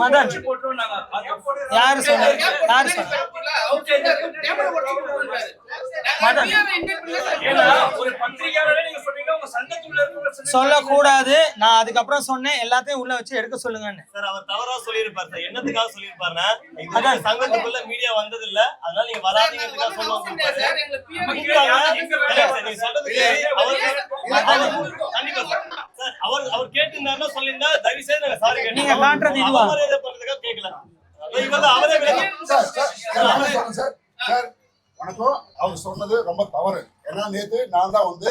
மதன். யாரு சொன்னது கேமரா யாரு சொன்னாரு. மதன். ஒரு பத்திரிகையாளரே நீங்க சொன்னீங்க சொல்லக்கூடாது நான் அதுக்கப்புறம் சொன்னேன் எல்லாத்தையும் உள்ள வச்சு எடுக்க சொல்லுங்கன்னு சார் அவர் தவறா சொல்லியிருப்பார் சார் என்னத்துக்காக சொல்லியிருப்பாருன்னா அதான். சங்கத்துக்குள்ள மீடியா வந்தது இல்ல அதனால நீங்க வராதீங்கிறதுக்காக சொல்லுவாங்க. அவர் அவர் கேட்டிருந்தாருன்னா சொல்லியிருந்தா தயவு செய்து நாங்க சாரி நீங்க காட்டுறது இதுவா? பண்றதுக்காக கேட்கல இவர் அவரே சார். சார், வணக்கம் அவர் சொன்னது ரொம்ப தவறு ஏன்னா நேத்து நான் தான் வந்து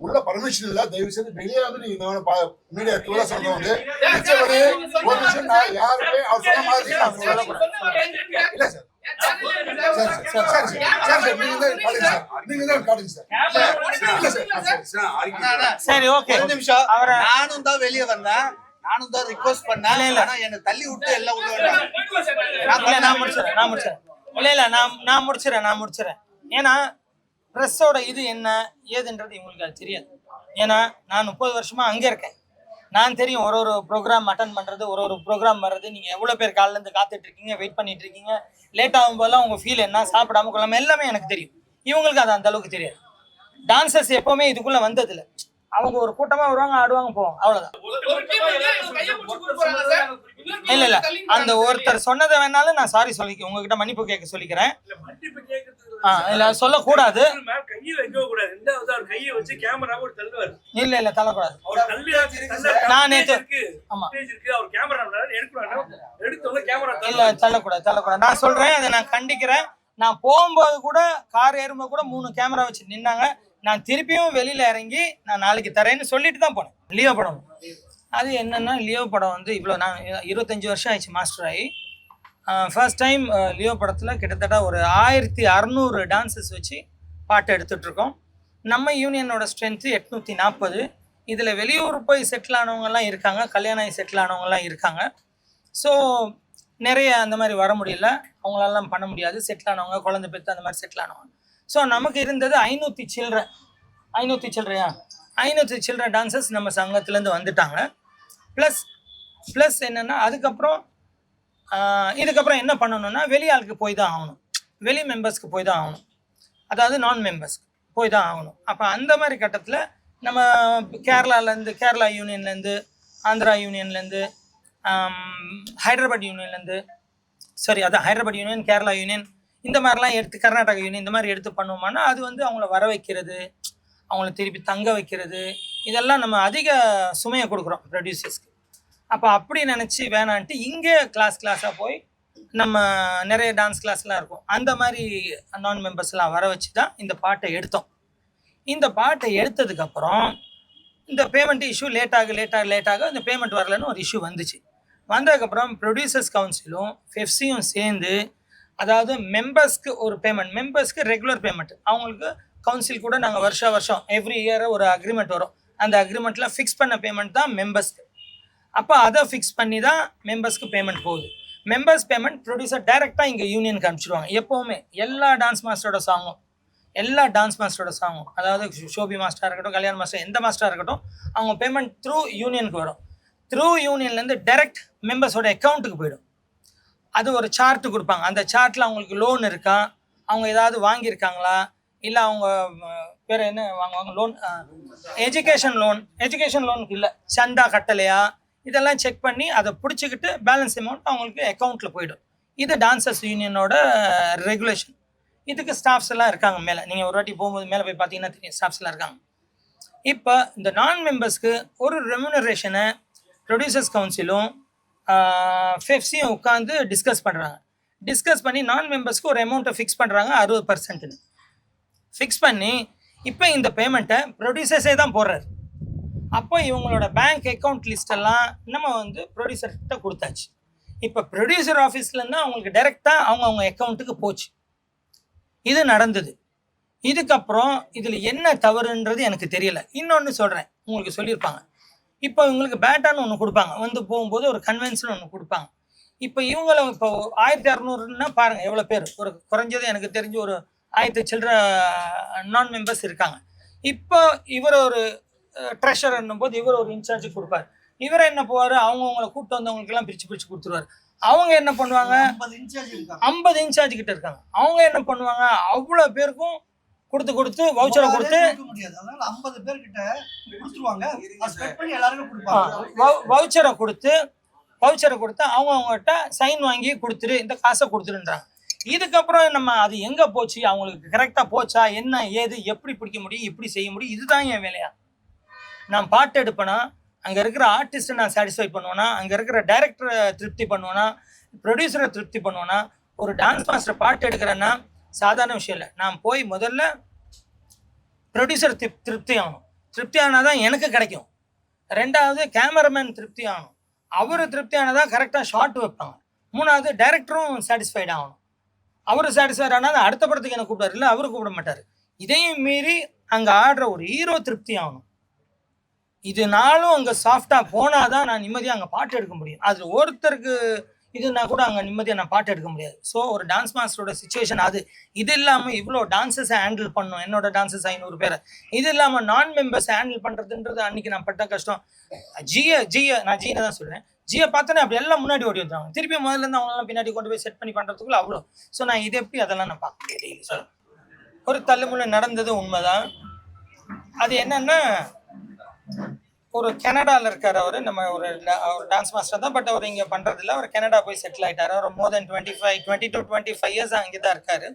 உள்ள பர்மிஷன் இல்ல தயவு செய்து வெளியே வந்து நீங்க மீடியா கூட சொல்றது வந்து மிச்சபடி ஒரு விஷயம் நான் யாருமே அவர் சொன்ன மாதிரி நான் சொல்லக்கூடாது இல்ல sir. Sir sir sir sir sir sir நீங்க தான் காட்டுங்க சார். நீங்க தான் காட்டுங்க சார். இல்ல சார். சரி. ஓகே. ஒரு நிமிஷம். அவரை நானும் தான் வெளியே வந்தேன். நானும் தான் ரிக்வஸ்ட் பண்ணேன். என்னை தள்ளி விட்டு எல்லாம் உள்ள நான் முடிச்சிடறேன் நான் முடிச்சிடறேன். இல்ல இல்ல நான் நான் முடிச்சிடறேன் நான் முடிச்சிடறேன். ஏன்னா ப்ரெஸ்ஸோட இது என்ன ஏதுன்றது இவங்களுக்கு அது தெரியாது. ஏன்னா நான் முப்பது வருஷமாக அங்கே இருக்கேன். நான் தெரியும் ஒரு ஒரு ப்ரோக்ராம் அட்டன் பண்ணுறது ஒரு ஒரு ப்ரோக்ராம் வர்றது. நீங்கள் எவ்வளோ பேர் காலிலேருந்து காத்துட்ருக்கீங்க வெயிட் பண்ணிட்டு இருக்கீங்க. லேட் ஆகும் போதெல்லாம் ஃபீல் என்ன சாப்பிடாம கொள்ளாம எல்லாமே எனக்கு தெரியும். இவங்களுக்கு அது அந்த அளவுக்கு தெரியாது. டான்சர்ஸ் எப்போவுமே இதுக்குள்ளே வந்ததில்லை. அவங்க ஒரு கூட்டமா வருவாங்க ஆடுவாங்க போவாங்க. அவ்வளவுதான். இல்ல இல்ல. அந்த ஒருத்தர் சொன்னதை வேணாலும் நான் சாரி சொல்லி உங்ககிட்ட மன்னிப்பு கேட்க சொல்லிக்கிறேன். இல்ல, இல்ல சொல்லக்கூடாது. கூடாது கையை வச்சு கேமரா இல்ல இல்ல தள்ளக்கூடாது. நான் நேற்று இருக்கு ஆமா. இருக்கு அவர் கேமரா கேமரா இல்ல தள்ளக்கூடாது தள்ளக்கூடாது. நான் சொல்றேன் அதை நான் கண்டிக்கிறேன். நான் போகும்போது கூட கார் ஏறும்போது கூட மூணு கேமரா வச்சு நின்னாங்க. நான் திருப்பியும் வெளியில் இறங்கி நான் நாளைக்கு தரேன்னு சொல்லிட்டு தான் போனேன். லியோ படம். அது என்னென்னா லியோ படம் வந்து இவ்வளோ நான் இருபத்தஞ்சி வருஷம் ஆயிடுச்சு மாஸ்டர் ஆகி. ஃபர்ஸ்ட் டைம் லியோ படத்தில் கிட்டத்தட்ட ஒரு ஆயிரத்தி அறநூறு டான்ஸஸ் வச்சு பாட்டு எடுத்துகிட்ருக்கோம் நம்ம யூனியனோட ஸ்ட்ரென்த்து எட்நூற்றி நாற்பது இதில் வெளியூர் போய் செட்டில் ஆனவங்கலாம் இருக்காங்க கல்யாணம் ஆகி செட்டில் ஆனவங்கலாம் இருக்காங்க. ஸோ நிறைய அந்த மாதிரி வர முடியல. அவங்களாலாம் பண்ண முடியாது. செட்டில் ஆனவங்க குழந்தை பெற்று அந்த மாதிரி செட்டில் ஆனவங்க. ஸோ நமக்கு இருந்தது ஐநூற்றி சில்லற. ஐநூற்றி சில்லறையா? ஐநூற்றி சில்லற டான்சர்ஸ் நம்ம சங்கத்துலேருந்து வந்துட்டாங்க. ப்ளஸ் ப்ளஸ் என்னென்னா அதுக்கப்புறம் இதுக்கப்புறம் என்ன பண்ணணும்னா வெளி ஆளுக்கு போய் தான் ஆகணும். வெளி மெம்பர்ஸ்க்கு போய் தான் ஆகணும். அதாவது நான் மெம்பர்ஸ்க்கு போய் தான் ஆகணும். அப்போ அந்த மாதிரி கட்டத்தில் நம்ம கேரளாலேருந்து கேரளா யூனியன்லேருந்து ஆந்திரா யூனியன்லேருந்து ஹைதராபாத் யூனியன்லேருந்து சாரி அதான் ஹைதராபாத் யூனியன் கேரளா யூனியன் இந்த மாதிரிலாம் எடுத்து கர்நாடகா யூனியன் இந்த மாதிரி எடுத்து பண்ணுவோம்னா அது வந்து அவங்கள வர வைக்கிறது அவங்கள திருப்பி தங்க வைக்கிறது இதெல்லாம் நம்ம அதிக சுமையை கொடுக்குறோம் ப்ரொடியூசர்ஸ்க்கு அப்போ அப்படி நினச்சி வேணான்ட்டு இங்கே கிளாஸ் கிளாஸாக போய் நம்ம நிறைய டான்ஸ் கிளாஸ்லாம் இருக்கும். அந்த மாதிரி நான் மெம்பர்ஸ்லாம் வர வச்சு தான் இந்த பாட்டை எடுத்தோம். இந்த பாட்டை எடுத்ததுக்கப்புறம் இந்த பேமெண்ட் இஷ்யூ லேட்டாக லேட்டாக லேட்டாக இந்த பேமெண்ட் வரலன்னு ஒரு இஷ்யூ வந்துச்சு. வந்ததுக்கப்புறம் ப்ரொடியூசர்ஸ் கவுன்சிலும் ஃபெஃப்சியும் சேர்ந்து அதாவது மெம்பர்ஸ்க்கு ஒரு பேமெண்ட் மெம்பர்ஸ்க்கு ரெகுலர் பேமெண்ட் அவங்களுக்கு கவுன்சில் கூட நாங்கள் வருஷா வருஷம் எவ்ரி இயர் ஒரு அக்ரிமெண்ட் வரும். அந்த அக்ரிமெண்ட்டில் ஃபிக்ஸ் பண்ண பேமெண்ட் தான் மெம்பர்ஸ்க்கு அப்போ அதை ஃபிக்ஸ் பண்ணி தான் மெம்பர்ஸ்க்கு பேமெண்ட் போகுது. மெம்பர்ஸ் பேமெண்ட் ப்ரொடியூசர் டைரெக்டாக இங்கே யூனியனுக்கு அனுப்பிச்சிடுவாங்க எப்போவுமே எல்லா டான்ஸ் மாஸ்டரோட சாங்கும் எல்லா டான்ஸ் மாஸ்டரோட சாங்கும் அதாவது ஷோபி மாஸ்டராக இருக்கட்டும் கல்யாண் மாஸ்டர் எந்த மாஸ்டராக இருக்கட்டும் அவங்க பேமெண்ட் த்ரூ யூனியனுக்கு வரும். த்ரூ யூனியன்லேருந்து டைரக்ட் மெம்பர்ஸோட அக்கௌண்ட்டுக்கு போயிடும். அது ஒரு சார்ட்டு கொடுப்பாங்க. அந்த சார்ட்டில் அவங்களுக்கு லோன் இருக்கா? அவங்க ஏதாவது வாங்கியிருக்காங்களா? இல்லை அவங்க வேறு என்ன? வாங்குவாங்க லோன் எஜுகேஷன் லோன் எஜுகேஷன் லோனுக்கு இல்லை. சந்தா கட்டலையா? இதெல்லாம் செக் பண்ணி அதை பிடிச்சிக்கிட்டு பேலன்ஸ் அமௌண்ட் அவங்களுக்கு அக்கௌண்ட்டில் போயிடும். இது டான்சர்ஸ் யூனியனோட ரெகுலேஷன் இதுக்கு ஸ்டாஃப்ஸ் எல்லாம் இருக்காங்க மேலே. நீங்கள் ஒரு வாட்டி போகும்போது மேலே போய் பார்த்தீங்கன்னா தெரியும் ஸ்டாஃப்ஸ் எல்லாம் இருக்காங்க. இப்போ இந்த நான் மெம்பர்ஸ்க்கு ஒரு ரெமுனரேஷனை ப்ரொடியூசர்ஸ் கவுன்சிலும் ஃபெஃப்ஸையும் உட்காந்து டிஸ்கஸ் பண்ணுறாங்க டிஸ்கஸ் பண்ணி நான் மெம்பர்ஸ்க்கு ஒரு அமௌண்ட்டை ஃபிக்ஸ் பண்ணுறாங்க அறுபது பர்சன்ட்னு ஃபிக்ஸ் பண்ணி இப்போ இந்த பேமெண்ட்டை ப்ரொடியூசர்ஸே தான் போடுறாரு. அப்போ இவங்களோட பேங்க் அக்கௌண்ட் லிஸ்டெல்லாம் நம்ம வந்து ப்ரொடியூசர்கிட்ட கொடுத்தாச்சு. இப்போ ப்ரொடியூசர் ஆஃபீஸ்லேருந்து அவங்களுக்கு டைரெக்டாக அவங்க அவங்க அக்கௌண்ட்டுக்கு போச்சு. இது நடந்தது. இதுக்கப்புறம் இதில் என்ன தவறுன்றது எனக்கு தெரியல. இன்னொன்று சொல்கிறேன் உங்களுக்கு சொல்லியிருப்பாங்க. இப்போ இவங்களுக்கு பேட்டான்னு ஒன்று கொடுப்பாங்க. வந்து போகும்போது ஒரு கன்வென்ஷன் ஒன்று கொடுப்பாங்க. இப்போ இவங்கள இப்போ ஆயிரத்தி அறநூறுன்னா பாருங்கள் எவ்வளோ பேர்? ஒரு குறைஞ்சது எனக்கு தெரிஞ்சு ஒரு ஆயிரத்தி சில்லற நான் மெம்பர்ஸ் இருக்காங்க. இப்போ இவர் ஒரு ட்ரெஷர் போது இவர் ஒரு இன்சார்ஜ் கொடுப்பார். இவர் என்ன போவார்? அவங்கவுங்கள கூப்பிட்டு வந்தவங்களுக்கெல்லாம் பிரித்து பிரித்து கொடுத்துருவாரு. அவங்க என்ன பண்ணுவாங்க? ஐம்பது இன்சார்ஜ் கிட்ட இருக்காங்க. அவங்க என்ன பண்ணுவாங்க? அவ்வளோ பேருக்கும் கொடுத்து கொடுத்து வவுச்சரை கொடுத்து கொடுக்க முடியாது. அதனால ஐம்பது பேர்கிட்ட கொடுத்துருவாங்க. அதை ஸ்ப்ரெட் பண்ணி எல்லாருக்கும் கொடுப்பாங்க. வவுச்சரை கொடுத்து வவுச்சரை கொடுத்து அவங்க அவங்ககிட்ட சைன் வாங்கி கொடுத்துரு இந்த காசை கொடுத்துருன்றாங்க. இதுக்கப்புறம் நம்ம அது எங்கே போச்சு? அவங்களுக்கு கரெக்டாக போச்சா? என்ன ஏது எப்படி பிடிக்க முடியும்? எப்படி செய்ய முடியும்? இதுதான் என் வேலையா? நான் பாட்டு எடுப்பேனா? அங்கே இருக்கிற ஆர்டிஸ்ட்டை நான் சாட்டிஸ்ஃபை பண்ணுவேனா? அங்கே இருக்கிற டைரக்டரை திருப்தி பண்ணுவேனா? ப்ரொடியூசரை திருப்தி பண்ணுவேனா? ஒரு டான்ஸ் மாஸ்டர் பாட்டு எடுக்கிறேன்னா சாதாரண விஷயம் இல்லை. நான் போய் முதல்ல ப்ரொடியூசர் திருப் திருப்தி ஆகணும். திருப்தி ஆனால் தான் எனக்கு கிடைக்கும். ரெண்டாவது கேமராமேன் திருப்தி ஆகணும். அவர் திருப்தி ஆனதான் கரெக்டாக ஷாட் வைப்பாங்க. மூணாவது டைரக்டரும் சாட்டிஸ்ஃபைட் ஆகணும். அவர் சாட்டிஸ்ஃபைட் ஆனால் அடுத்த படத்துக்கு என்ன கூப்பிடாரு இல்லை அவரு கூப்பிட மாட்டார். இதையும் மீறி அங்கே ஆடுற ஒரு ஹீரோ திருப்தி ஆகணும். இதனாலும் அங்கே சாஃப்டாக போனால் தான் நான் நிம்மதியாக அங்கே பாட்டு எடுக்க முடியும். அது ஒருத்தருக்கு இதுனா கூட அங்கே நிம்மதியாக நான் பாட்டு எடுக்க முடியாது. ஸோ ஒரு டான்ஸ் மாஸ்டரோட சுச்சுவேஷன் அது. இது இல்லாமல் இவ்வளோ டான்ஸஸை ஹேண்டில் பண்ணும் என்னோட டான்ஸஸ் ஐநூறு பேரை. இது இல்லாமல் நான் மெம்பர்ஸ் ஹேண்டில் பண்ணுறதுன்றது அன்றைக்கி நான் பட்ட கஷ்டம். ஜிய ஜிய நான் ஜியை தான் சொல்கிறேன் ஜியை பார்த்தோன்னே அப்படி எல்லாம் முன்னாடி ஓடி வந்துருவாங்க. திருப்பி முதல்ல இருந்து அவங்களெல்லாம் பின்னாடி கொண்டு போய் செட் பண்ணி பண்ணுறதுக்குள்ள அவ்வளோ. ஸோ நான் இது எப்படி அதெல்லாம் நான் பார்க்க முடியல. சார் ஒரு தள்ளுமுள்ள நடந்தது உண்மைதான். அது என்னன்னா ஒரு கனடாவில் இருக்கார் அவர். நம்ம ஒரு அவர் டான்ஸ் மாஸ்டர் தான். பட் அவர் இங்கே பண்ணுறதில்ல அவர் கனடா போய் செட்டில் ஆகிட்டார் அவர் more than twenty five twenty to twenty five years அங்கே தான் இருக்கார்.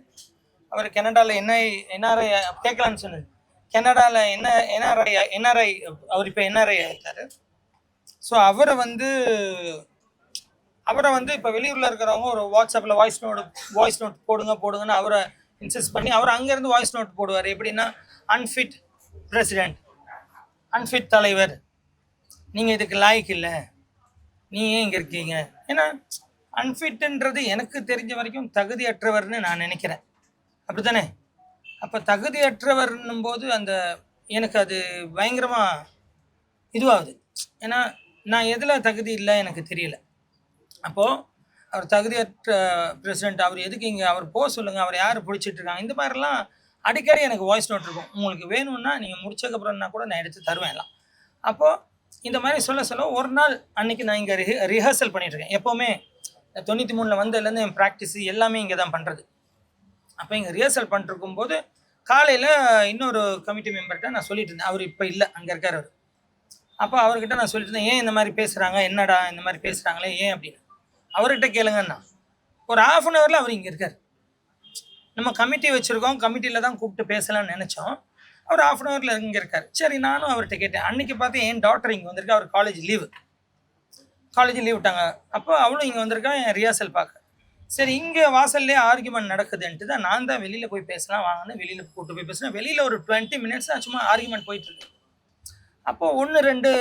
அவர் கனடாவில் என்ன என்ஆர்ஐ கேட்கலான்னு சொன்னது கனடாவில் என்ன என்ஆர்ஐ என்ஆர்ஐ அவர் இப்போ என்ஆர்ஐ ஆகிட்டார் ஸோ அவரை வந்து அவரை வந்து இப்போ வெளியூரில் இருக்கிறவங்க ஒரு வாட்ஸ்அப்பில் வாய்ஸ் நோட் வாய்ஸ் நோட் போடுங்க போடுங்கன்னு அவரை இன்சிஸ்ட் பண்ணி அவர் அங்கேருந்து வாய்ஸ் நோட் போடுவார். எப்படின்னா அன்ஃபிட் பிரசிடென்ட் அன்ஃபிட் தலைவர் நீங்கள் இதுக்கு லாய்க்கு இல்லை. நீ ஏன் இங்கே இருக்கீங்க? ஏன்னா அன்ஃபிட்டுன்றது எனக்கு தெரிஞ்ச வரைக்கும் தகுதியற்றவர்னு நான் நினைக்கிறேன். அப்படி தானே அப்போ தகுதியற்றவர்னும் போது அந்த எனக்கு அது பயங்கரமாக இதுவாகுது. ஏன்னா நான் எதில் தகுதி இல்லை எனக்கு தெரியல. அப்போது அவர் தகுதியற்ற பிரசிடெண்ட் அவர் எதுக்கு இங்கே அவர் போக சொல்லுங்கள் அவர் யார் பிடிச்சிட்டு இருக்காங்க? இந்த மாதிரிலாம் அடிக்கடி எனக்கு வாய்ஸ் நோட் இருக்கும். உங்களுக்கு வேணும்னா நீங்கள் முடிச்சதுக்கப்புறம்னா கூட நான் எடுத்து தருவேன் எல்லாம். அப்போது இந்த மாதிரி சொல்ல சொல்ல ஒரு நாள் அன்னைக்கு நான் இங்கே ரிஹ ரிஹர்சல் பண்ணிகிட்ருக்கேன் எப்போவுமே தொண்ணூற்றி மூணில் வந்ததுலேருந்து என் ப்ராக்டிஸ் எல்லாமே இங்கே தான் பண்ணுறது அப்போ இங்கே ரிஹர்சல் பண்ணிருக்கும் போது காலையில் இன்னொரு கமிட்டி மெம்பர்கிட்ட நான் சொல்லிட்டு இருந்தேன். அவர் இப்போ இல்லை அங்கே இருக்கார் அவர். அப்போ அவர்கிட்ட நான் சொல்லிட்டு இருந்தேன் ஏன் இந்த மாதிரி பேசுகிறாங்க என்னடா இந்த மாதிரி பேசுகிறாங்களே ஏன் அப்படின்னு? அவர்கிட்ட கேளுங்கன்னா ஒரு ஆஃப் அன் ஹவரில் அவர் இங்கே இருக்கார். நம்ம கமிட்டி வச்சுருக்கோம். கமிட்டியில் தான் கூப்பிட்டு பேசலாம்னு நினச்சோம். அவர் ஆஃப் அன் ஹவரில் இங்கே இருக்கார். சரி நானும் அவர்கிட்ட கேட்டேன். அன்னைக்கு பார்த்து என் டாக்டர் இங்கே வந்திருக்கா அவர் காலேஜ் லீவு காலேஜ் லீவ் விட்டாங்க. அப்போ அவளும் இங்கே வந்திருக்கா என் ரியாசல் பார்க்க. சரி இங்கே வாசல்லே ஆர்குமெண்ட் நடக்குதுன்ட்டு தான் நான் தான் வெளியில் போய் பேசலாம் வாங்கன்னு வெளியில் கூப்பிட்டு போய் பேசினேன். வெளியில் ஒரு டுவெண்ட்டி மினிட்ஸ் தான் சும்மா ஆர்குமெண்ட் போயிட்டு இருக்கு. அப்போ ஒன்று ரெண்டு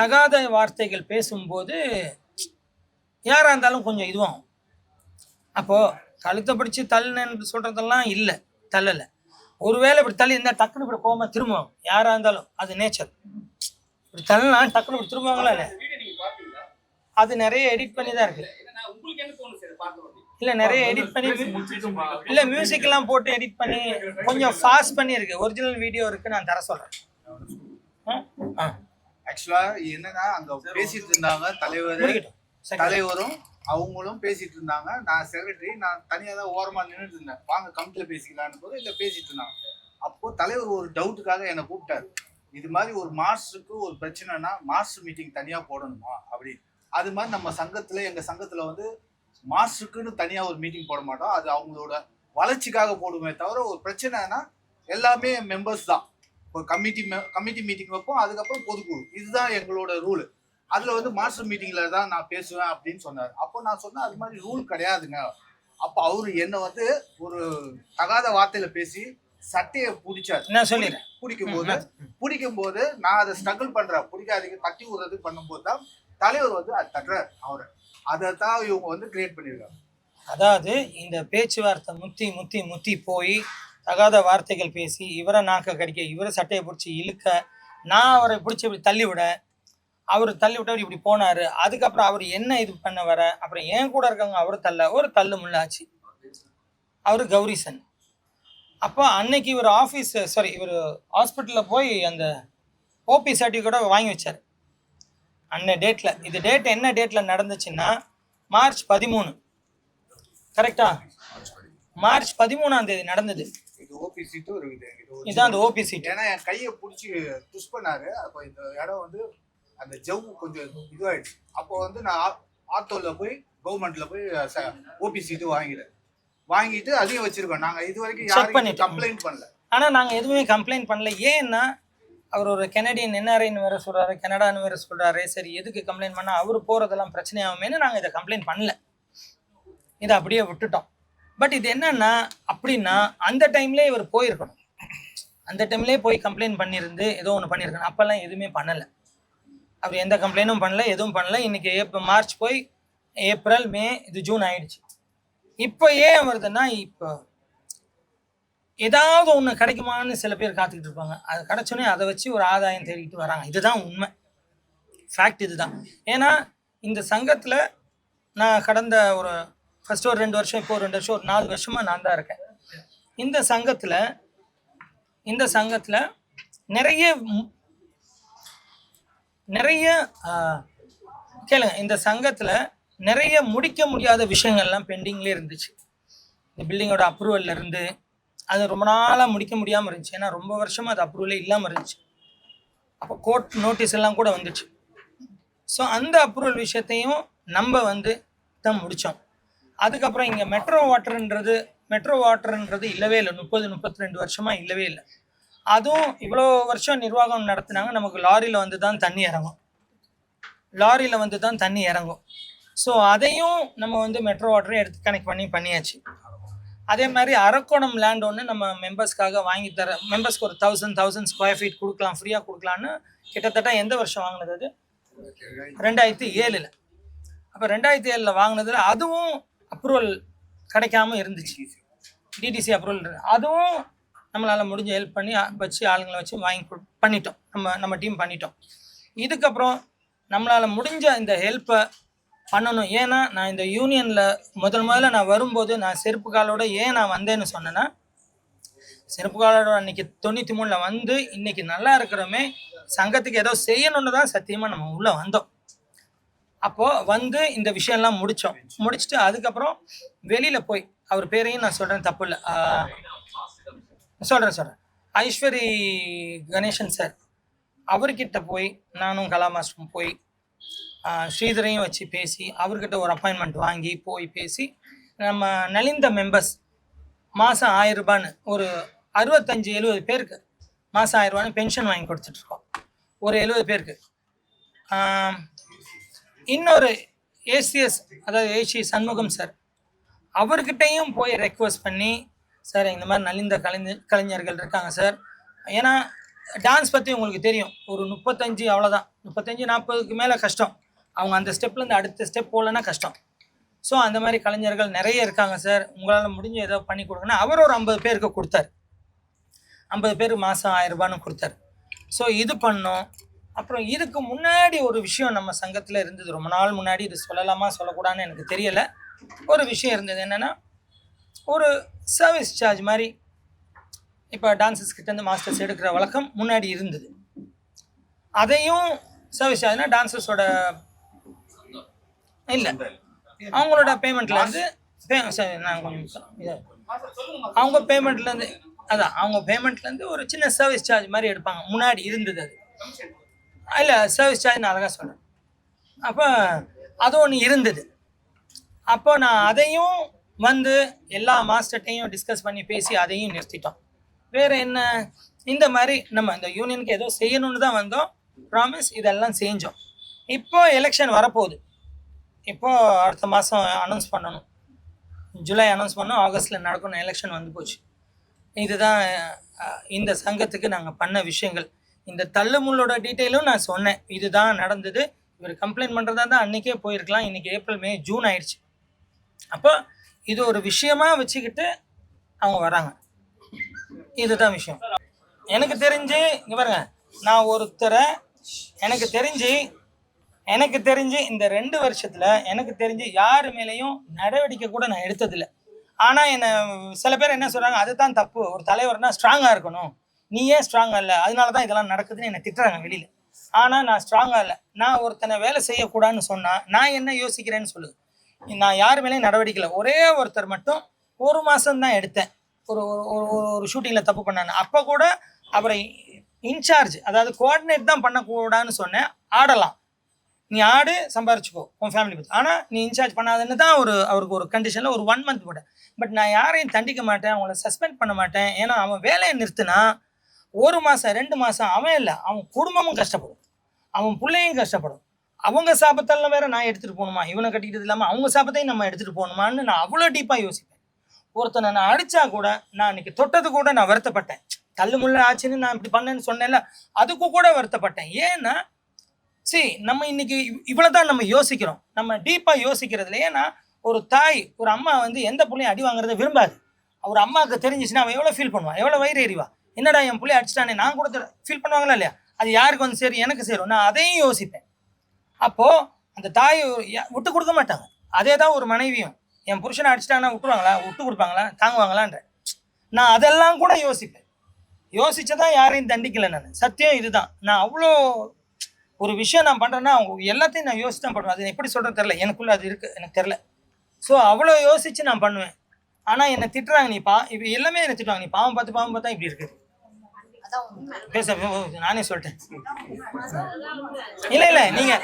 தகாத வார்த்தைகள் பேசும்போது யாராக இருந்தாலும் கொஞ்சம் இதுவாகும். அப்போது கழுத்தை பிடிச்சி தள்ளுன்னு சொல்கிறதெல்லாம் இல்லை தள்ளலை. ஒருவேளை இப்படி தள்ளி இருந்தால் டக்குனு இப்படி கோமா திரும்புவாங்க. யாராக இருந்தாலும் அது நேச்சர் இப்படி தள்ளினா டக்குனு இப்படி திரும்புவாங்களா இல்லை வீடியோ நீங்க பாத்தீங்களா அது நிறைய எடிட் பண்ணி தான் உடனே? இல்லை நிறைய எடிட் பண்ணி இல்லை மியூசிக்லாம் போட்டு எடிட் பண்ணி கொஞ்சம் ஃபாஸ்ட் பண்ணியிருக்கு ஒரிஜினல் வீடியோ இருக்குது நான் தர சொல்கிறேன் ஆ? ஆக்சுவலா என்னன்னா அங்க பேசிட்டு இருந்தாங்க தலைவர். தலைவரும் அவங்களும் பேசிட்டு இருந்தாங்க. நான் செக்ரட்டரி நான் தனியா தான் ஓரமா நின்றுட்டு இருந்தேன். வாங்க கமிட்டில பேசிக்கலான்னு போது இல்ல பேசிட்டு இருந்தாங்க. அப்போ தலைவர் ஒரு டவுட்டுக்காக என்னை கூப்பிட்டாரு. இது மாதிரி ஒரு மாஸ்டருக்கு ஒரு பிரச்சனைனா மாஸ்டர் மீட்டிங் தனியா போடணுமா? அப்படின்னு. அது மாதிரி நம்ம சங்கத்துல எங்க சங்கத்துல வந்து மாஸ்டருக்குன்னு தனியா ஒரு மீட்டிங் போட மாட்டோம். அது அவங்களோட வளர்ச்சிக்காக போடுமே தவிர ஒரு பிரச்சனைனா எல்லாமே மெம்பர்ஸ் தான். இப்போ கமிட்டி கமிட்டி மீட்டிங் வைப்போம். அதுக்கப்புறம் பொதுக்குழு. இதுதான் எங்களோட ரூல் அதுல வந்து மாஸ்டர் மீட்டிங்ல தான் நான் பேசுவேன் அப்படின்னு சொன்னார். அப்போ நான் சொன்னேன் அது மாதிரி ரூல் கிடையாதுங்க. அப்போ அவரு என்னை வந்து ஒரு தகாத வார்த்தையில பேசி சட்டையை பிடிச்சார். நான் சொல்லிடுறேன். பிடிக்கும் போது பிடிக்கும் போது நான் அதை ஸ்ட்ரகிள் பண்றேன். பிடிக்காதீங்க தட்டி விடுறது பண்ணும்போது தான் தலைவர் வந்து அது தட்டுறார் அவரை. அதை தான் இவங்க வந்து கிரியேட் பண்ணியிருக்காங்க. அதாவது இந்த பேச்சுவார்த்தை முத்தி முத்தி முத்தி போய் தகாத வார்த்தைகள் பேசி இவரை நாக்க கடிக்க இவரை சட்டையை பிடிச்சி இழுக்க நான் அவரை பிடிச்சி இப்படி தள்ளி விட அவர் தள்ளி விட்டவர் இப்படி போனார். அதுக்கப்புறம் அவர் என்ன இது பண்ண வர? அப்புறம் என் கூட இருக்கவங்க அவர் தள்ள ஒரு தள்ளு முள்ளாச்சு. அவர் கௌரிசன். அப்போ அன்னைக்கு இவர் ஆஃபீஸ் சாரி இவர் ஹாஸ்பிட்டலில் போய் அந்த ஓபி சர்டிஃபிகேட்டை வாங்கி வச்சார். அன்ன டேட்டில் இது டேட் என்ன டேட்டில் நடந்துச்சுன்னா மார்ச் பதிமூணு. கரெக்டா மார்ச் பதிமூணாம் தேதி நடந்தது. ஓபி சீட்டும் இருக்குது இதுதான் அந்த ஓபி சீட் ஏன்னா என் கையை பிடிச்சி புஷ் பண்ணாரு. அப்போ இந்த இடம் வந்து அந்த ஜவ்வு கொஞ்சம் இதுவாயிடுச்சு. அப்போ வந்து நான் ஆ- ஆத்தோல போய் கவர்மெண்ட்ல போய் ஓபி சீட்டு வாங்கிட்டேன் வாங்கிட்டு அதையும் வச்சிருக்கோம். நாங்க இது வரைக்கும் யாரும். கம்ப்ளைண்ட் பண்ணல. ஆனால் நாங்கள் எதுவுமே கம்ப்ளைண்ட் பண்ணல. ஏன்னா அவர் ஒரு கெனடியன் என்ஆர்ஐன்னு வேற சொல்கிறாரு கனடான்னு வேற சொல்கிறாரு சரி எதுக்கு கம்ப்ளைண்ட் பண்ணால் அவர் போகிறதெல்லாம் பிரச்சனையாகுமேனு நாங்கள் இதை கம்ப்ளைண்ட் பண்ணல. இதை அப்படியே விட்டுட்டோம். பட் இது என்னன்னா அப்படின்னா அந்த டைம்லேயே இவர் போயிருக்கணும். அந்த டைம்லேயே போய் கம்ப்ளைண்ட் பண்ணியிருந்து ஏதோ ஒன்று பண்ணியிருக்கணும். அப்போல்லாம் எதுவுமே பண்ணலை. அப்படி எந்த கம்ப்ளைண்ட்டும் பண்ணல எதுவும் பண்ணல. இன்னைக்கு ஏப்ரல் மார்ச் போய் ஏப்ரல் மே இது ஜூன் ஆயிடுச்சு. இப்போ ஏன் வருதுன்னா இப்போ ஏதாவது ஒன்று கிடைக்குமான்னு சில பேர் காத்துக்கிட்டு இருப்பாங்க. அது கிடச்சோன்னே அதை வச்சு ஒரு ஆதாயம் தேடிக்கிட்டு வராங்க. இதுதான் உண்மை. ஃபேக்ட் இதுதான். ஏன்னா இந்த சங்கத்தில் நான் கடந்த ஒரு ஃபர்ஸ்ட் ஒரு ரெண்டு வருஷம் இப்போ ஒரு ரெண்டு வருஷம் ஒரு நாலு வருஷமாக நான் தான் இருக்கேன். இந்த சங்கத்தில் இந்த சங்கத்தில் நிறைய நிறைய கேளுங்க இந்த சங்கத்தில் நிறைய முடிக்க முடியாத விஷயங்கள்லாம் பெண்டிங்லேயே இருந்துச்சு. இந்த பில்டிங்கோட அப்ரூவல்ல இருந்து அது ரொம்ப நாளாக முடிக்க முடியாமல் இருந்துச்சு. ஏன்னா ரொம்ப வருஷமாக அது அப்ரூவலே இல்லாமல் இருந்துச்சு. அப்போ கோர்ட் நோட்டீஸ் எல்லாம் கூட வந்துச்சு. ஸோ அந்த அப்ரூவல் விஷயத்தையும் நம்ம வந்து தான் முடித்தோம் அதுக்கப்புறம் இங்கே மெட்ரோ வாட்டர்ன்றது மெட்ரோ வாட்டர்ன்றது இல்லவே இல்லை. முப்பது முப்பத்தி ரெண்டு வருஷமாக இல்லவே இல்லை. அதுவும் இவ்வளோ வருஷம் நிர்வாகம் நடத்துனாங்க. நமக்கு லாரியில் வந்து தான் தண்ணி இறங்கும். லாரியில் வந்து தான் தண்ணி இறங்கும். ஸோ அதையும் நம்ம வந்து மெட்ரோ வாட்டரை எடுத்து கனெக்ட் பண்ணி பண்ணியாச்சு. அதே மாதிரி அரக்கோணம் லேண்ட் ஒன்று நம்ம மெம்பர்ஸ்க்காக வாங்கி தர மெம்பர்ஸ்க்கு ஒரு தௌசண்ட் தௌசண்ட் ஸ்கொயர் ஃபீட் கொடுக்கலாம் ஃப்ரீயாக கொடுக்கலான்னு கிட்டத்தட்ட எந்த வருஷம் வாங்கினது அது? ரெண்டாயிரத்தி ஏழில். அப்போ ரெண்டாயிரத்தி ஏழில் வாங்கினதில் அதுவும் அப்ரூவல் கிடைக்காம இருந்துச்சு. டிடிசி அப்ரூவல் அதுவும் நம்மளால் முடிஞ்ச ஹெல்ப் பண்ணி வச்சு ஆளுங்களை வச்சு வாங்கி கொடு பண்ணிட்டோம். நம்ம நம்ம டீம் பண்ணிட்டோம். இதுக்கப்புறம் நம்மளால் முடிஞ்ச இந்த ஹெல்ப்பை பண்ணணும். ஏன்னா நான் இந்த யூனியனில் முதல் முதல்ல நான் வரும்போது நான் செருப்பு காலோட ஏன் நான் வந்தேன்னு சொன்னேன்னா செருப்பு காலோட அன்னைக்கு தொண்ணூற்றி மூணில் வந்து இன்னைக்கு நல்லா இருக்கிறோமே சங்கத்துக்கு ஏதோ செய்யணும்னு தான் சத்தியமாக நம்ம உள்ளே வந்தோம். அப்போது வந்து இந்த விஷயம்லாம் முடித்தோம் முடிச்சுட்டு அதுக்கப்புறம் வெளியில் போய் அவர் பேரையும் நான் சொல்கிறேன் தப்பு இல்லை. சொல்கிறேன் சொல்கிறேன் ஐஸ்வரி கணேசன் சார் அவர்கிட்ட போய் நானும் கலாமாஸ்டரும் போய் ஸ்ரீதரையும் வச்சு பேசி அவர்கிட்ட ஒரு அப்பாயின்மெண்ட் வாங்கி போய் பேசி நம்ம நலிந்த மெம்பர்ஸ் மாதம் ஆயிரரூபான்னு ஒரு அறுபத்தஞ்சு எழுபது பேருக்கு மாதம் ஆயிரம் ரூபான்னு பென்ஷன் வாங்கி கொடுத்துட்ருக்கோம் ஒரு எழுபது பேருக்கு. இன்னொரு ஏசிஎஸ் அதாவது ஏசி சண்முகம் சார் அவர்கிட்டையும் போய் ரெக்வஸ்ட் பண்ணி சார் இந்த மாதிரி நலிந்த கலைஞர் கலைஞர்கள் இருக்காங்க சார். ஏன்னா டான்ஸ் பற்றி உங்களுக்கு தெரியும். ஒரு முப்பத்தஞ்சு அவ்வளோதான் முப்பத்தஞ்சு நாற்பதுக்கு மேலே கஷ்டம். அவங்க அந்த ஸ்டெப்லேருந்து அடுத்த ஸ்டெப் போகலன்னா கஷ்டம். ஸோ அந்த மாதிரி கலைஞர்கள் நிறைய இருக்காங்க சார். உங்களால் முடிஞ்ச ஏதோ பண்ணி கொடுங்கன்னா அவர் ஒரு ஐம்பது பேருக்கு கொடுத்தாரு. ஐம்பது பேருக்கு மாதம் ஆயிரம் ரூபான்னு கொடுத்தாரு. ஸோ இது பண்ணோம். அப்புறம் இதுக்கு முன்னாடி ஒரு விஷயம் நம்ம சங்கத்தில் இருந்தது. ரொம்ப நாள் முன்னாடி இது சொல்லலாமா சொல்லக்கூடாதுன்னு எனக்கு தெரியலை. ஒரு விஷயம் இருந்தது என்னென்னா ஒரு சர்வீஸ் சார்ஜ் மாதிரி. இப்போ டான்ஸஸ் கிட்டேருந்து மாஸ்டர்ஸ் எடுக்கிற வழக்கம் முன்னாடி இருந்தது. அதையும் சர்வீஸ் சார்ஜ்னா டான்ஸர்ஸோட இல்லை. அவங்களோட பேமெண்ட்லேருந்து பே சரி நான் கொஞ்சம் அவங்க பேமெண்ட்லேருந்து அதான் அவங்க பேமெண்ட்லேருந்து ஒரு சின்ன சர்வீஸ் சார்ஜ் மாதிரி எடுப்பாங்க. முன்னாடி இருந்தது அது. இல்லை சர்வீஸ் சார்ஜ் நான் அழகாக சொல்கிறேன் அப்போ அது ஒன்று இருந்தது. அப்போ நான் அதையும் வந்து எல்லா மாஸ்டர்ட்டையும் டிஸ்கஸ் பண்ணி பேசி அதையும் நிறுத்திட்டோம். வேறு என்ன? இந்த மாதிரி நம்ம இந்த யூனியனுக்கு ஏதோ செய்யணும்னு தான் வந்தோம். ப்ராமிஸ் இதெல்லாம் செஞ்சோம். இப்போ எலெக்ஷன் வரப்போகுது. இப்போது அடுத்த மாதம் அனௌன்ஸ் பண்ணணும். ஜூலை அனௌன்ஸ் பண்ணோம். ஆகஸ்ட்டில் நடக்கணும். எலெக்ஷன் வந்து போச்சு. இதுதான் இந்த சங்கத்துக்கு நாங்கள் பண்ண விஷயங்கள். இந்த தள்ளுமுள்ளோட டீட்டெயிலும் நான் சொன்னேன். இதுதான் நடந்தது. இவர் கம்ப்ளைண்ட் பண்ணுறதா தான் அன்றைக்கே போயிருக்கலாம். இன்றைக்கி ஏப்ரல் மே ஜூன் ஆயிடுச்சு. அப்போ இது ஒரு விஷயமா வச்சுக்கிட்டு அவங்க வராங்க. இதுதான் விஷயம். எனக்கு தெரிஞ்சு இங்க பாருங்க நான் ஒருத்தரை எனக்கு தெரிஞ்சு எனக்கு தெரிஞ்சு இந்த ரெண்டு வருஷத்துல எனக்கு தெரிஞ்சு யார் மேலேயும் நடவடிக்கை கூட நான் எடுத்ததில்லை. ஆனால் என்ன சில பேர் என்ன சொல்கிறாங்க அதுதான் தப்பு. ஒரு தலைவர்னா ஸ்ட்ராங்காக இருக்கணும். நீ ஏன் ஸ்ட்ராங்காக இல்லை? அதனால தான் இதெல்லாம் நடக்குதுன்னு என்னை திட்டுறாங்க வெளியில். ஆனால் நான் ஸ்ட்ராங்காக இல்லை. நான் ஒருத்தனை வேலை செய்யக்கூடாதுன்னு சொன்னால் நான் என்ன யோசிக்கிறேன்னு சொல்லு. நான் யார் மேலேயும் நடவடிக்கை இல்லை ஒரே ஒருத்தர் மட்டும் ஒரு மாதம் தான் எடுத்தேன். ஒரு ஒரு ஒரு- ஒரு ஷூட்டிங்கில் தப்பு பண்ணான்னு. அப்போ கூட அவரை இன்சார்ஜ் அதாவது கோஆர்டினேட் தான் பண்ணக்கூடாதுன்னு சொன்னேன். ஆடலாம். நீ ஆடு சம்பாரிச்சுக்கோ உன் ஃபேமிலி பற்றி ஆனால் நீ இன்சார்ஜ் பண்ணாதுன்னு தான் ஒரு அவருக்கு ஒரு கண்டிஷனில் ஒரு ஒன் மந்த் போட்டேன். பட் நான் யாரையும் தண்டிக்க மாட்டேன் அவங்கள சஸ்பெண்ட் பண்ண மாட்டேன். ஏன்னா அவன் வேலையை நிறுத்தினா ஒரு மாதம் ரெண்டு மாதம் அவன் இல்லை அவன் குடும்பமும் கஷ்டப்படும். அவன் பிள்ளையும் கஷ்டப்படும். அவங்க சாபத்தெல்லாம் வேற நான் எடுத்துகிட்டு போகணுமா? இவனை கட்டிக்கிட்டது இல்லாமல் அவங்க சாபத்தையும் நம்ம எடுத்துகிட்டு போகணுமான்னு நான் அவ்வளோ டீப்பாக யோசிப்பேன். ஒருத்தனை நான் அடித்தா கூட நான் இன்னைக்கு தொட்டது கூட நான் வருத்தப்பட்டேன். தள்ளு முள்ள ஆச்சுன்னு நான் இப்படி பண்ணேன்னு சொன்னேன்ல அதுக்கு கூட வருத்தப்பட்டேன். ஏன்னா சரி நம்ம இன்னைக்கு இவ்வளோ தான் நம்ம யோசிக்கிறோம். நம்ம டீப்பாக யோசிக்கிறதுல ஏன்னா ஒரு தாய் ஒரு அம்மா வந்து எந்த பிள்ளையும் அடி வாங்குறத விரும்பாது. அவர் அம்மாவுக்கு தெரிஞ்சிச்சுன்னா அவன் எவ்வளோ ஃபீல் பண்ணுவான்? எவ்வளோ வயிறு எறிவா என்னடா என் பிள்ளை அடிச்சிட்டானே? நான் கூட ஃபீல் பண்ணுவாங்களா இல்லையா? அது யாருக்கு வந்து சரி எனக்கு சேரும். நான் அதையும் யோசிப்பேன். அப்போது அந்த தாய் விட்டு கொடுக்க மாட்டாங்க. அதே தான் ஒரு மனைவியும். என் புருஷனை அடிச்சிட்டாங்கன்னா விட்டுருவாங்களா? விட்டு கொடுப்பாங்களா? தாங்குவாங்களான்ற. நான் அதெல்லாம் கூட யோசிப்பேன். யோசிச்சதான் யாரையும் தண்டிக்கல நான். சத்தியம் இதுதான். நான் அவ்வளோ ஒரு விஷயம் நான் பண்ணுறேன்னா அவங்க எல்லாத்தையும் நான் யோசிச்சு தான் பண்ணுவேன். அது எப்படி சொல்கிறது தெரில எனக்குள்ளே அது இருக்குது எனக்கு தெரில ஸோ அவ்வளோ யோசித்து நான் பண்ணுவேன். ஆனால் என்னை திட்டுறாங்க நீ பா இப்போ எல்லாமே என்னை திட்டுவாங்க. நீ பாவம் பார்த்து பாவம் பார்த்தா இப்படி இருக்குது. பேச நானே சொல்லிட்டேன். இல்லை இல்லை நீங்கள்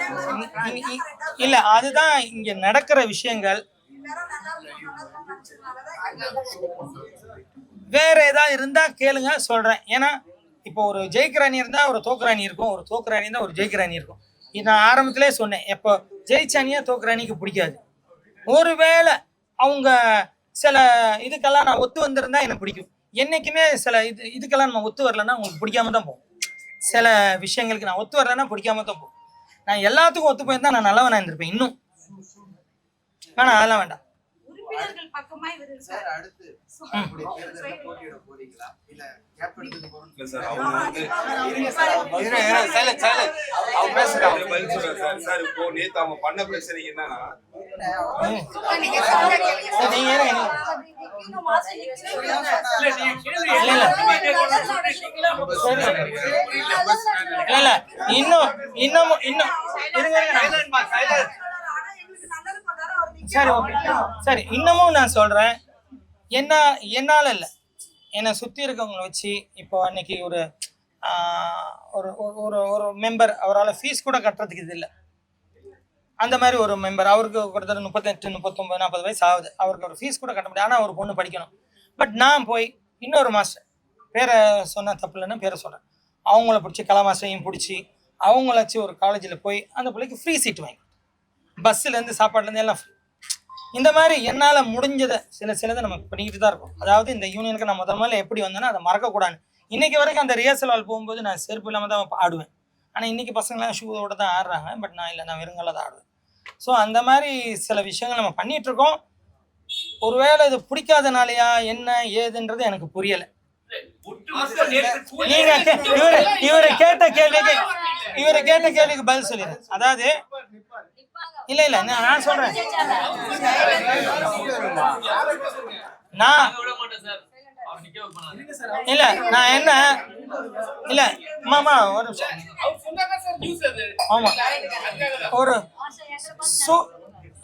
இல்லை அதுதான் இங்கே நடக்கிற விஷயங்கள். வேற ஏதாவது இருந்தா கேளுங்க சொல்றேன். ஏன்னா இப்போ ஒரு ஜெயிக்கிறாணி இருந்தா ஒரு தோக்குறாணி இருக்கும் ஒரு தோக்குறாணி இருந்தா ஒரு ஜெயிக்கிறாணி இருக்கும். இது நான் ஆரம்பத்திலே சொன்னேன். எப்போ ஜெயிச்சானியா அணியா பிடிக்காது. ஒருவேளை அவங்க சில இதுக்கெல்லாம் நான் ஒத்து வந்திருந்தா எனக்கு பிடிக்கும். என்னைக்குமே சில இது இதுக்கெல்லாம் நம்ம ஒத்து வரலன்னா உங்களுக்கு பிடிக்காம தான் போகும் சில விஷயங்களுக்கு நான் ஒத்து வரலன்னா பிடிக்காம தான் போகும் நான் எல்லாத்துக்கும் ஒத்து போயிருந்தா நான் நல்லவனா இருந்திருப்பேன் இன்னும் வேணாம் அதெல்லாம் வேண்டாம் அவங்க பண்ண என்னன்னா நீங்க சொல்ற சரி, நீங்க இன்னும் இன்னும் இன்னமும் இன்னும் சரி ஓகே சரி இன்னமும் நான் சொல்றேன் என்ன என்னால் இல்லை என்னை சுற்றி இருக்கவங்களை வச்சு இப்போ அன்னைக்கு ஒரு ஒரு- ஒரு ஒரு மெம்பர் அவரால் ஃபீஸ் கூட கட்டுறதுக்கு இது இல்லை அந்த மாதிரி ஒரு மெம்பர் அவருக்கு கிட்டத்தட்ட முப்பத்தெட்டு முப்பத்தொம்பது நாற்பது வயசு ஆகுது. அவருக்கு ஒரு ஃபீஸ் கூட கட்ட முடியாது. ஆனால் ஒரு பொண்ணு படிக்கணும். பட் நான் போய் இன்னொரு மாஸ்டர் பேரை சொன்னால் தப்பு இல்லைன்னு பேரை சொல்கிறேன் அவங்கள பிடிச்சி கலா மாஸ்டரையும் பிடிச்சி அவங்கள வச்சு ஒரு காலேஜில் போய் அந்த பிள்ளைக்கு ஃப்ரீ சீட் வாங்கி பஸ்ஸுலேருந்து சாப்பாடுலேருந்து எல்லாம் ஃப்ரீ இந்த மாதிரி என்னால் முடிஞ்சதை சில சிலதை நம்ம பண்ணிக்கிட்டு தான் இருக்கும். அதாவது இந்த யூனியனுக்கு நான் முதல் முதல்ல எப்படி வந்தேன்னா அதை மறக்கக்கூடாது. இன்றைக்கி வரைக்கும் அந்த ரிஹர்சல் ஹால் போகும்போது நான் செருப்பு இல்லாமல் தான் ஆடுவேன். ஆனால் இன்னைக்கு பசங்களாம் ஷூவோட தான் ஆடுறாங்க. பட் நான் இல்லை நான் வெறுங்கால தான் ஆடுவேன். ஸோ அந்த மாதிரி சில விஷயங்கள் நம்ம பண்ணிகிட்ருக்கோம் இருக்கோம். ஒருவேளை இது பிடிக்காதனாலையா என்ன ஏதுன்றது எனக்கு புரியலை. ஒட்டுமொத்த இவரு இவரு கேட்ட கேள்விக்கு இவரை கேட்ட கேள்விக்கு பதில் சொல்லிடுறேன். அதாவது இல்ல இல்ல நான் நான் சொல்றேன். நான் இல்ல நான் என்ன? இல்ல மாமா ஒரு நிமிஷம். அவர் சொன்னாங்க சார் நியூஸ் அது? ஆமா. ஒரு சூ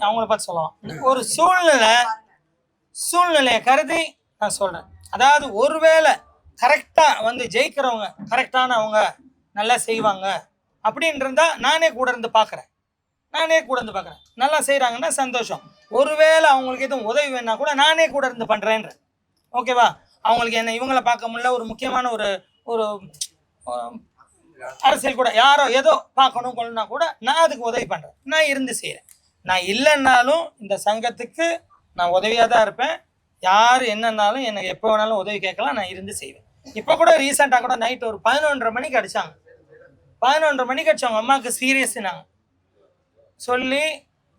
அவங்கள பார்த்து சொல்லலாம். ஒரு சூழ்நிலை சூழ்நிலையை கருதி நான் சொல்றேன். அதாவது ஒருவேளை கரெக்டா வந்து ஜெயிக்கிறவங்க கரெக்டானவங்க நல்லா செய்வாங்க அப்படின்னு இருந்தா நானே கூட இருந்து பார்க்குறேன். நானே கூட இருந்து பார்க்குறேன். நல்லா செய்கிறாங்கன்னா சந்தோஷம். ஒருவேளை அவங்களுக்கு எதுவும் உதவி வேணா கூட நானே கூட இருந்து பண்ணுறேன்ற ஓகேவா? அவங்களுக்கு என்ன இவங்கள பார்க்க முடியல ஒரு முக்கியமான ஒரு ஒரு அரசியல் கூட யாரோ ஏதோ பார்க்கணும் கொள்ளனா கூட நான் அதுக்கு உதவி பண்ணுறேன் நான் இருந்து செய்கிறேன் நான் இல்லைன்னாலும் இந்த சங்கத்துக்கு நான் உதவியாக தான் இருப்பேன். யார் என்னன்னாலும் எனக்கு எப்போ வேணாலும் உதவி கேட்கலாம் நான் இருந்து செய்வேன். இப்போ கூட ரீசெண்டாக கூட நைட் ஒரு பதினொன்றரை மணிக்கு அடித்தாங்க பதினொன்றரை மணிக்கு அடிச்சவங்க அம்மாவுக்கு சீரியஸ்னாங்க சொல்லி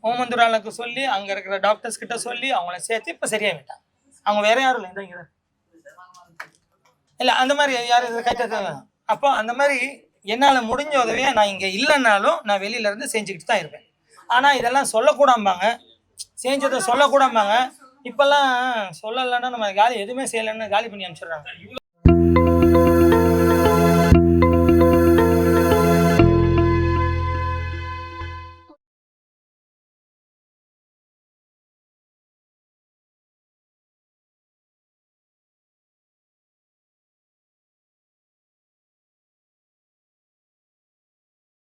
ஓமந்துராளுக்கு சொல்லி அங்கே இருக்கிற டாக்டர்ஸ் கிட்ட சொல்லி அவங்கள சேர்த்து இப்போ சரியாக விட்டாங்க அவங்க வேற யாரும் இல்லை இந்த இல்லை அந்த மாதிரி யாரும் கைட்ட அப்போ அந்த மாதிரி என்னால் முடிஞ்ச உதவியை நான் இங்கே இல்லைன்னாலும் நான் வெளியில இருந்து செஞ்சுக்கிட்டு தான் இருப்பேன். ஆனால் இதெல்லாம் சொல்லக்கூடாம்பாங்க. செஞ்சதை சொல்லக்கூடாம்பாங்க. இப்போல்லாம் சொல்லலைன்னா நம்ம காலி எதுவுமே செய்யலைன்னு காலி பண்ணி அனுப்பிச்சிடுறாங்க.